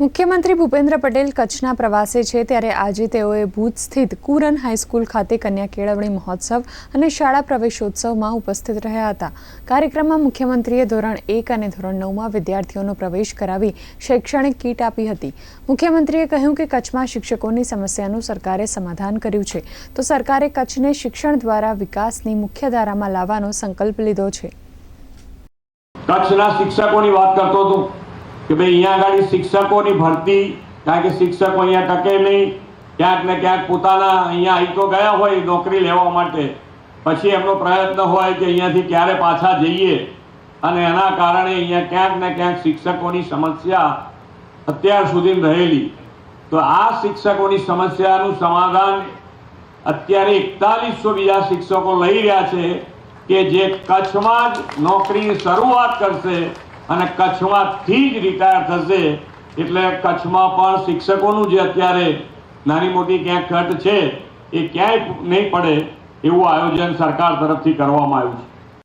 મુખ્યમંત્રી ભૂપેન્દ્ર પટેલ કચ્છના પ્રવાસે છે ત્યારે આજે તેઓએ ભુજ સ્થિત કુરન હાઈસ્કૂલ ખાતે કન્યા કેળવણી મહોત્સવ અને શાળા પ્રવેશોત્સવમાં ઉપસ્થિત રહ્યા હતા. કાર્યક્રમમાં મુખ્યમંત્રીએ ધોરણ એક અને ધોરણ નવમાં વિદ્યાર્થીઓનો પ્રવેશ કરાવી શૈક્ષણિક કીટ આપી હતી. મુખ્યમંત્રીએ કહ્યું કે કચ્છમાં શિક્ષકોની સમસ્યાનું સરકારે સમાધાન કર્યું છે. તો સરકારે કચ્છને શિક્ષણ દ્વારા વિકાસની મુખ્ય ધારામાં લાવવાનો સંકલ્પ લીધો છે. કચ્છના શિક્ષકોની વાત કરતો હતો. કે ભાઈ અહીંયા આગળ શિક્ષકોની ભરતી, કારણ કે શિક્ષકો અહીંયા ટકે નહીં. ક્યાંક ને ક્યાંક પોતાના અહીંયા આવી તો ગયા હોય નોકરી લેવા માટે. પછી એમનો પ્રયત્ન હોય કે અહીંયાથી ક્યારે પાછા જઈએ. અને એના કારણે અહીંયા ક્યાંક ને ક્યાંક શિક્ષકોની સમસ્યા અત્યાર સુધી રહેલી. તો આ શિક્ષકોની સમસ્યાનું સમાધાન અત્યારે એકતાલીસો બીજા શિક્ષકો લઈ રહ્યા છે કે જે કચ્છમાં જ નોકરીની શરૂઆત કરશે અને કચ્છમાંથી જ રિટાયર થશે. એટલે કચ્છમાં પણ શિક્ષકોનું જે અત્યારે નાની મોટી ક્યાંક ઘટ છે, એ ક્યાંય નહીં પડે એવું આયોજન સરકાર તરફથી કરવામાં આવ્યું છે.